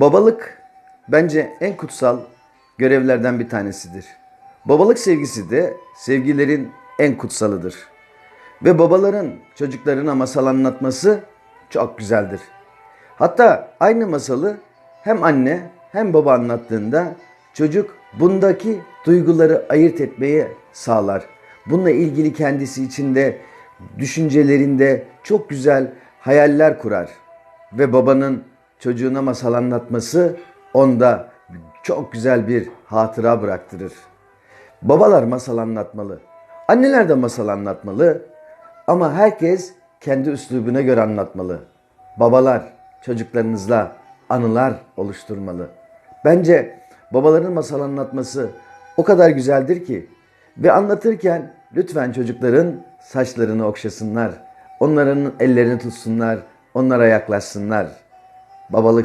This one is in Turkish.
Babalık bence en kutsal görevlerden bir tanesidir. Babalık sevgisi de sevgilerin en kutsalıdır. Ve babaların çocuklarına masal anlatması çok güzeldir. Hatta aynı masalı hem anne hem baba anlattığında çocuk bundaki duyguları ayırt etmeyi sağlar. Bununla ilgili kendisi içinde düşüncelerinde çok güzel hayaller kurar ve babanın çocuğuna masal anlatması onda çok güzel bir hatıra bıraktırır. Babalar masal anlatmalı. Anneler de masal anlatmalı. Ama herkes kendi üslubuna göre anlatmalı. Babalar çocuklarınızla anılar oluşturmalı. Bence babaların masal anlatması o kadar güzeldir ki ve anlatırken lütfen çocukların saçlarını okşasınlar. Onların ellerini tutsunlar, onlara yaklaşsınlar. Babalık